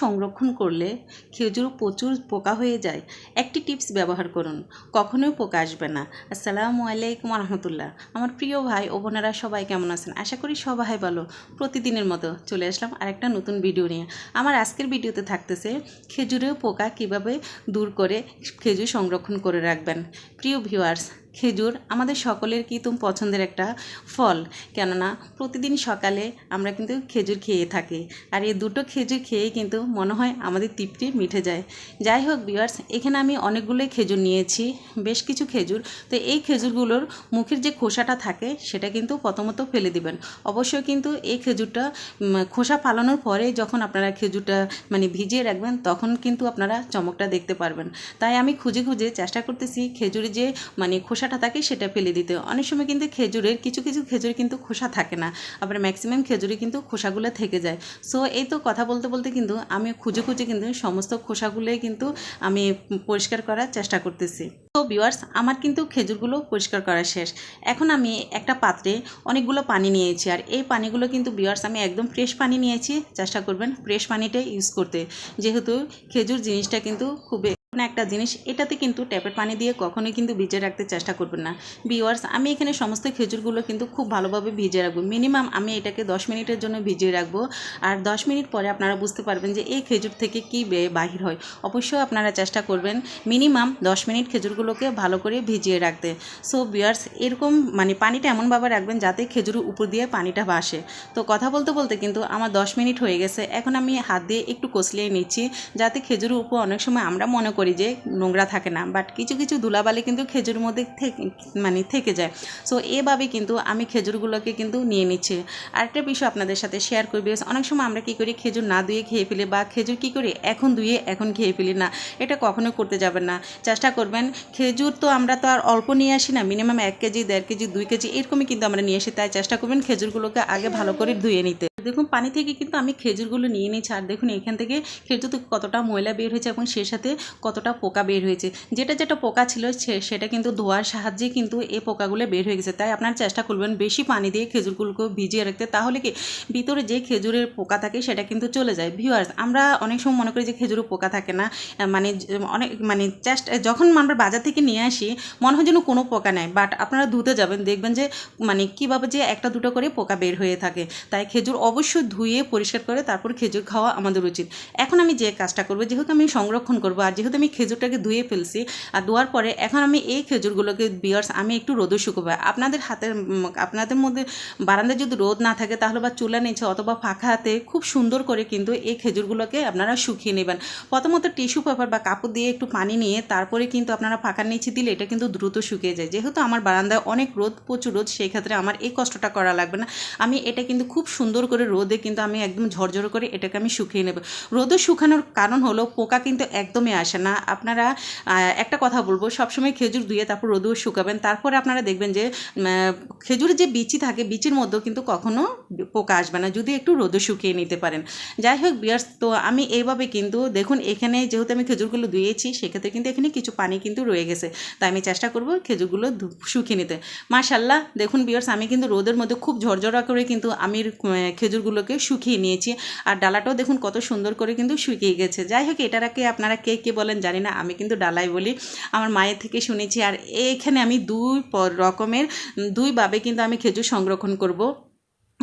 সংরক্ষণ করলে খেজুর প্রচুর পোকা হয়ে যায়। একটি টিপস ব্যবহার করুন, কখনোই পোকা আসবে না। আসসালামু আলাইকুম রহমতুল্লাহ আমার প্রিয় ভাই ও বোনেরা সবাই কেমন আছেন? আশা করি সবাই ভালো। প্রতিদিনের মতো চলে আসলাম আরেকটা নতুন ভিডিও নিয়ে। আমার আজকের ভিডিওতে থাকতেছে খেজুরেও পোকা কীভাবে দূর করে খেজুর সংরক্ষণ করে রাখবেন? প্রিয় ভিউয়ার্স খেজুর আমাদের সকলের কিন্তু পছন্দের একটা ফল? কেননা প্রতিদিন সকালে আমরা কিন্তু খেজুর খেয়ে থাকি। আর এই দুটো খেজুর খেয়েই কিন্তু মনে হয় আমাদের তৃপ্তি মিঠে যায়। যাই হোক বিয়ার্স এখানে আমি অনেকগুলোই খেজুর নিয়েছি, বেশ কিছু খেজুর। তো এই খেজুরগুলোর মুখের যে খোসাটা থাকে, সেটা কিন্তু প্রথমত ফেলে দিবেন। অবশ্যই কিন্তু এই খেজুরটা খোসা ফালানোর পরে যখন আপনারা খেজুরটা মানে ভিজিয়ে রাখবেন, তখন কিন্তু আপনারা চমকটা দেখতে পারবেন। তাই আমি খুঁজে খুঁজে চেষ্টা করতেছি খেজুরের যে মানে খোসাটা থাকে সেটা ফেলে দিতে অনেক সময় কিন্তু খেজুরের, কিছু কিছু খেজুর কিন্তু খোসা থাকে না, আবার ম্যাক্সিমাম খেজুরে কিন্তু খোসাগুলো থেকে যায়। সো এই তো কথা বলতে বলতে কিন্তু আমি খুঁজে খুঁজে কিন্তু সমস্ত খোসাগুলোই কিন্তু আমি পরিষ্কার করার চেষ্টা করতেছি। তো ভিউয়ার্স আমার কিন্তু খেজুরগুলো পরিষ্কার করা শেষ। এখন আমি একটা পাত্রে অনেকগুলো পানি নিয়েছি আর এই পানিগুলো কিন্তু ভিউয়ার্স আমি একদম ফ্রেশ পানি নিয়েছি। চেষ্টা করবেন ফ্রেশ পানিটাই ইউজ করতে। যেহেতু খেজুর জিনিসটা কিন্তু খুবই কোনো একটা জিনিস, এটাতে কিন্তু ট্যাপের পানি দিয়ে কখনোই কিন্তু ভিজে রাখতে চেষ্টা করবেন না। বিওয়ার্স আমি এখানে সমস্ত খেজুরগুলো কিন্তু খুব ভালোভাবে ভিজে রাখব। মিনিমাম আমি এটাকে দশ মিনিটের জন্য ভিজিয়ে রাখব। আর দশ মিনিট পরে আপনারা বুঝতে পারবেন যে এই খেজুর থেকে কী বাহির হয়। অবশ্যই আপনারা চেষ্টা করবেন মিনিমাম দশ মিনিট খেজুরগুলোকে ভালো করে ভিজিয়ে রাখতে। সো বিওয়ার্স এরকম মানে পানিটা এমনভাবে রাখবেন যাতে খেজুরের উপর দিয়ে পানিটা ভাসে। তো কথা বলতে বলতে কিন্তু আমার দশ মিনিট হয়ে গেছে। এখন আমি হাত দিয়ে একটু কষলিয়ে নিচ্ছি যাতে খেজুরের উপর অনেক সময় আমরা মনে করি যে নোংরা থাকে না বাট কিছু কিছু ধুলাবালি কিন্তু খেজুর মধ্যে থেকে মানে থেকে যায়। সো এভাবে কিন্তু আমি খেজুরগুলোকে কিন্তু নিয়ে নিচ্ছি। আরেকটা বিষয় আপনাদের সাথে শেয়ার করবি অনেক সময় আমরা কী করি, খেজুর না ধুয়ে খেয়ে ফেলি বা খেজুর কী করি, এখন ধুয়ে এখন খেয়ে ফেলি না। এটা কখনো করতে যাবেন না। চেষ্টা করবেন, খেজুর তো আমরা তো আর অল্প নিয়ে আসি না মিনিমাম এক কেজি, দেড় কেজি, দুই কেজি, এরকমই কিন্তু আমরা নিয়ে আসি তাই চেষ্টা করবেন খেজুরগুলোকে আগে ভালো করে ধুয়ে নিতে। দেখুন, পানি থেকে কিন্তু আমি খেজুরগুলো নিয়ে নিয়েছি। আর দেখুন, এখান থেকে খেজুর থেকে কতটা ময়লা বের হয়েছে এবং সে সাথে কতটা পোকা বের হয়েছে। যেটা যেটা পোকা ছিল সেটা কিন্তু ধোয়ার সাহায্যে কিন্তু এই পোকাগুলো বের হয়ে গেছে। তাই আপনার চেষ্টা করবেন বেশি পানি দিয়ে খেজুরগুলোকে ভিজিয়ে রাখতে। তাহলে কি ভিতরে যে খেজুরের পোকা থাকে, সেটা কিন্তু চলে যায়। ভিউয়ার্স আমরা অনেক সময় মনে করি যে খেজুরের পোকা থাকে না। মানে অনেক মানে চেষ্টা, যখন আমরা বাজার থেকে নিয়ে আসি, মনে হয় যেন কোনো পোকা নেয় বাট আপনারা ধুতে যাবেন, দেখবেন যে মানে কীভাবে যে একটা দুটো করে পোকা বের হয়ে থাকে। তাই খেজুর অবশ্যই ধুয়ে পরিষ্কার করে তারপর খেজুর খাওয়া আমাদের উচিত। এখন আমি যে কাজটা করব, যেহেতু আমি সংরক্ষণ করব, আর যেহেতু আমি খেজুরটাকে ধুয়ে ফেলছি, আর ধোয়ার পরে এখন আমি এই খেজুরগুলোকে বিয়ার্স আমি একটু রোদে শুকোবো। আপনাদের হাতের আপনাদের মধ্যে বারান্দায় যদি রোদ না থাকে, তাহলে বা চুলা নিচে অথবা ফাঁকা হাতে খুব সুন্দর করে কিন্তু এই খেজুরগুলোকে আপনারা শুকিয়ে নেবেন। প্রথমত টিস্যু পেপার বা কাপড় দিয়ে একটু পানি নিয়ে তারপরে কিন্তু আপনারা ফাঁকার নিচে দিলে এটা কিন্তু দ্রুত শুকিয়ে যায়। যেহেতু আমার বারান্দায় অনেক রোদ, প্রচুর রোদ, সেই ক্ষেত্রে আমার এই কষ্টটা করা লাগবে না। আমি এটা কিন্তু খুব সুন্দর করে রোদে কিন্তু আমি একদম ঝরঝর করে এটাকে আমি শুকিয়ে নেব। রোদে শুকানোর কারণ হলো পোকা কিন্তু একদমই আসে না। আপনারা একটা কথা বলব সবসময় খেজুর ধুয়ে তারপর রোদেও শুকাবেন। তারপরে আপনারা দেখবেন যে খেজুরের যে বিচি থাকে বিচির মধ্যেও কিন্তু কখনো পোকা আসবে না যদি একটু রোদে শুকিয়ে নিতে পারেন। যাই হোক বিয়ার্স তো আমি এইভাবে কিন্তু দেখুন এখানে যেহেতু আমি খেজুরগুলো ধুয়েছি সেক্ষেত্রে কিন্তু এখানে কিছু পানি কিন্তু রয়ে গেছে। তাই আমি চেষ্টা করব খেজুরগুলো শুকিয়ে নিতে। মাশাল্লাহ দেখুন বিয়ার্স আমি কিন্তু রোদের মধ্যে খুব ঝরঝরা করে কিন্তু আমি আহ, খেজুরগুলোকে শুকিয়ে নিয়েছি। আর ডালাটাও দেখুন কত সুন্দর করে কিন্তু শুকিয়ে গেছে। যাই হোক এটাকে আপনারা কে কে বলেন জানি না, আমি কিন্তু ডালাই বলি। আমার মায়ের থেকে শুনেছি। আর এখানে আমি দুই রকমের, দুইভাবে কিন্তু আমি খেজুর সংরক্ষণ করব।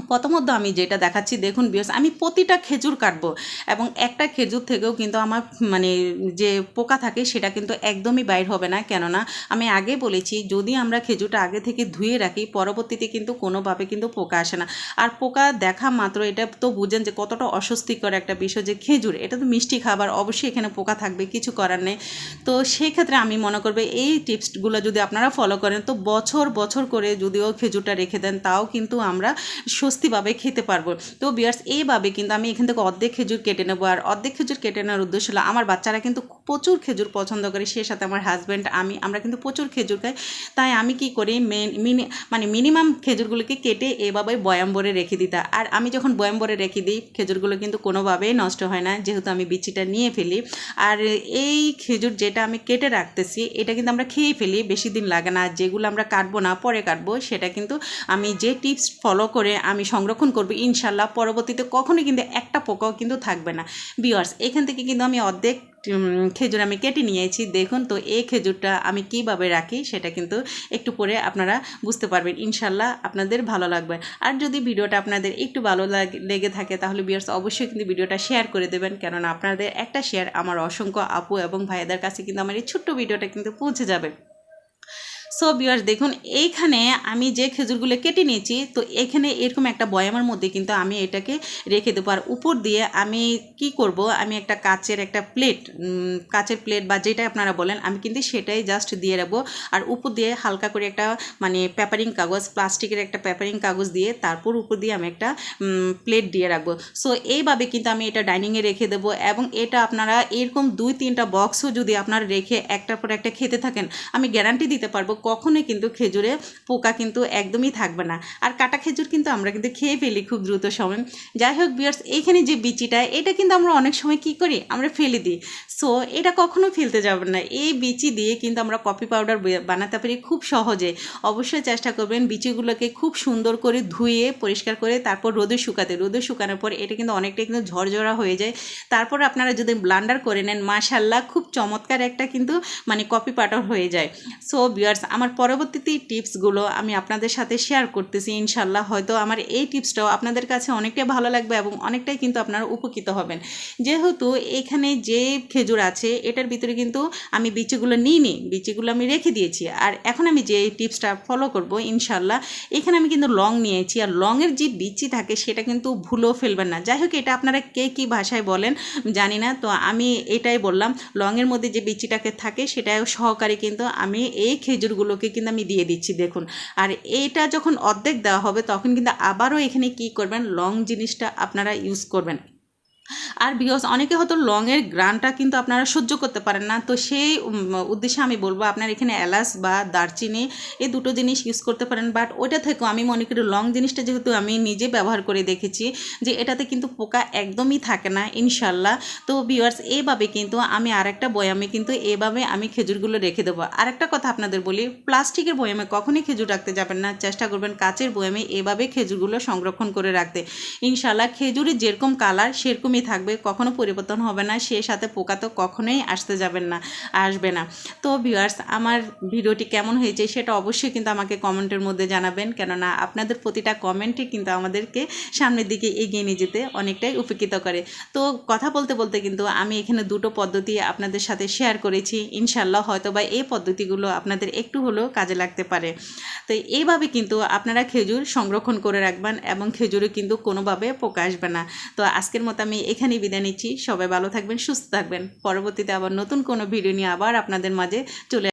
প্রথমত আমি যেটা দেখাচ্ছি, দেখুন বিয়স আমি প্রতিটা খেজুর কাটবো এবং একটা খেজুর থেকেও কিন্তু আমার মানে যে পোকা থাকে সেটা কিন্তু একদমই বাইর হবে না। কেননা আমি আগে বলেছি, যদি আমরা খেজুরটা আগে থেকে ধুয়ে রাখি, পরবর্তীতে কিন্তু কোনোভাবে কিন্তু পোকা আসে না। আর পোকা দেখা মাত্র এটা তো বুঝেন যে কতটা অস্বস্তিকর একটা বিষয় যে খেজুর, এটা তো মিষ্টি খাবার, অবশ্যই এখানে পোকা থাকবে, কিছু করার নেই। তো সেই ক্ষেত্রে আমি মনে করব এই টিপসগুলো যদি আপনারা ফলো করেন, তো বছর বছর করে যদিও খেজুরটা রেখে দেন, তাও কিন্তু আমরা স্বস্তিভাবে খেতে পারব। তো বিয়ার্স এইভাবে কিন্তু আমি এখান থেকে অর্ধেক খেজুর কেটে নেব। আর অর্ধেক খেজুর কেটে নেওয়ার উদ্দেশ্য হলো, আমার বাচ্চারা কিন্তু প্রচুর খেজুর পছন্দ করে, সে সাথে আমার হাজব্যান্ড আমি, আমরা কিন্তু প্রচুর খেজুর খাই। তাই আমি কি করি মেন মিনি মানে মিনিমাম খেজুরগুলোকে কেটে এভাবে বয়াম ভরে রেখে দিতাম আর আমি যখন বয়াম ভরে রেখে দিই, খেজুরগুলো কিন্তু কোনোভাবেই নষ্ট হয় না, যেহেতু আমি বিচিটা নিয়ে ফেলি। আর এই খেজুর যেটা আমি কেটে রাখতেছি, এটা কিন্তু আমরা খেয়ে ফেলি, বেশি দিন লাগে না। যেগুলো আমরা কাটবো না, পরে কাটবো, সেটা কিন্তু আমি যে টিপস ফলো করে আমি আমি সংরক্ষণ করব, ইনশাল্লাহ। পরবর্তীতে কখনোই কিন্তু একটা পোকাও কিন্তু থাকবে না। বিয়ার্স এখান থেকে কিন্তু আমি অর্ধেক খেজুর আমি কেটে নিয়েছি দেখুন তো, এই খেজুরটা আমি কীভাবে রাখি সেটা কিন্তু একটু পরে আপনারা বুঝতে পারবেন। ইনশাল্লাহ আপনাদের ভালো লাগবে। আর যদি ভিডিওটা আপনাদের একটু ভালো লেগে থাকে, তাহলে বিয়ার্স অবশ্যই কিন্তু ভিডিওটা শেয়ার করে দেবেন। কেননা আপনাদের একটা শেয়ার আমার অসংখ্য আপু এবং ভাইয়াদের কাছে কিন্তু আমার এই ছোট্ট ভিডিওটা কিন্তু পৌঁছে যাবে। সো বিয়ার্স দেখুন, এইখানে আমি যে খেজুরগুলো কেটে নিয়েছি, তো এখানে এরকম একটা বয়ামের মধ্যে কিন্তু আমি এটাকে রেখে দেবো। আর উপর দিয়ে আমি কি করব, আমি একটা কাচের একটা প্লেট কাচের প্লেট বা যেটা আপনারা বলেন, আমি কিন্তু সেটাই জাস্ট দিয়ে রাখব। আর উপর দিয়ে হালকা করে একটা মানে পেপারিং কাগজ, প্লাস্টিকের একটা পেপারিং কাগজ দিয়ে তারপর উপর দিয়ে আমি একটা প্লেট দিয়ে রাখব। সো এইভাবে কিন্তু আমি এটা ডাইনিংয়ে রেখে দেবো এবং এটা আপনারা এরকম দুই তিনটা বক্সও যদি আপনারা রেখে একটার পর একটা খেতে থাকেন, আমি গ্যারান্টি দিতে পারব কখনোই কিন্তু খেজুরে পোকা কিন্তু একদমই থাকবে না। আর কাটা খেজুর কিন্তু আমরা কিন্তু খেয়ে ফেলি খুব দ্রুত সময়। যাই হোক বিয়ার্স এইখানে যে বিচিটা, এটা কিন্তু আমরা অনেক সময় কি করি? আমরা ফেলে দিই। সো এটা কখনো ফেলতে যাবে না। এই বিচি দিয়ে কিন্তু আমরা কফি পাউডার বানাতে পারি খুব সহজে। অবশ্যই চেষ্টা করবেন বিচিগুলোকে খুব সুন্দর করে ধুয়ে, পরিষ্কার করে তারপর রোদে শুকাতে। রোদে শুকানোর পর এটা কিন্তু অনেকটা কিন্তু ঝরঝরা হয়ে যায়। তারপর আপনারা যদি ব্লান্ডার করে নেন মাশাল্লাহ খুব চমৎকার একটা কিন্তু মানে কপি পাউডার হয়ে যায়। সো বিয়ার্স আমার পরবর্তীতে টিপসগুলো আমি আপনাদের সাথে শেয়ার করতেছি, ইনশাল্লাহ হয়তো আমার এই টিপসটাও আপনাদের কাছে অনেকটাই ভালো লাগবে এবং অনেকটাই কিন্তু আপনারা উপকৃত হবেন। যেহেতু এখানে যে খেজুর আছে, এটার ভিতরে কিন্তু আমি বিচিগুলো নিইনি বিচিগুলো আমি রেখে দিয়েছি। আর এখন আমি যে টিপসটা ফলো করব, ইনশাল্লাহ, এখানে আমি কিন্তু লং নিয়েছি। আর লংয়ের যে বিচি থাকে, সেটা কিন্তু ভুলেও ফেলবেন না। যাই হোক, এটা আপনারা কে কী ভাষায় বলেন জানি না। তো আমি এটাই বললাম, লংয়ের মধ্যে যে বিচিটাকে থাকে সেটা সহকারে কিন্তু আমি এই খেজুরগুলোকে কিন্তু আমি দিয়ে দিচ্ছি, দেখুন। আর এইটা যখন অর্ধেক দেওয়া হবে, তখন কিন্তু আবারও এখানে কি করবেন? লং জিনিসটা আপনারা ইউজ করবেন। আর বিকজ অনেকে হয়তো লংয়ের গ্রানটা কিন্তু আপনারা সহ্য করতে পারেন না। তো সেই উদ্দেশ্যে আমি বলব, আপনার এখানে এলাচ বা দারচিনি, এই দুটো জিনিস ইউজ করতে পারেন। বাট ওইটা থেকেও আমি মনে করি লং জিনিসটা যেহেতু আমি নিজে ব্যবহার করে দেখেছি, যে এটাতে কিন্তু পোকা একদমই থাকে না ইনশাল্লাহ তো ভিউয়ার্স এইভাবে কিন্তু আমি আরেকটা বয়ামে কিন্তু এভাবে আমি খেজুরগুলো রেখে দেবো। আরেকটা কথা আপনাদের বলি, প্লাস্টিকের বয়ামে কখনই খেজুর রাখতে যাবেন না। চেষ্টা করবেন কাচের বয়ামে এভাবে খেজুরগুলো সংরক্ষণ করে রাখতে। ইনশাল্লাহ খেজুরের যেরকম কালার সেরকমই থাকবে, কখনো পরিবর্তন হবে না সে সাথে পোকা তো কখনোই আসতে যাবেন না, আসবে না। তো ভিউয়ার্স আমার ভিডিওটি কেমন হয়েছে সেটা অবশ্যই কিন্তু আমাকে কমেন্টের মধ্যে জানাবেন, কেননা আপনাদের প্রতিটা কমেন্টই কিন্তু আমাদেরকে সামনের দিকে এগিয়ে নিয়ে যেতে অনেকটাই উপকৃত করে। তো কথা বলতে বলতে কিন্তু আমি এখানে দুটো পদ্ধতি আপনাদের সাথে শেয়ার করেছি ইনশাল্লাহ হয়তো বা এই পদ্ধতিগুলো আপনাদের একটু হলেও কাজে লাগতে পারে। তো এইভাবে কিন্তু আপনারা খেজুর সংরক্ষণ করে রাখবেন এবং খেজুরে কিন্তু কোনোভাবে পোকা আসবে না। তো আজকের মতো আমি এখানেই বিদায় নিচ্ছি। সবাই ভালো থাকবেন, সুস্থ থাকবেন। পরবর্তীতে আবার নতুন কোনো ভিডিও নিয়ে আবার আপনাদের মাঝে চলে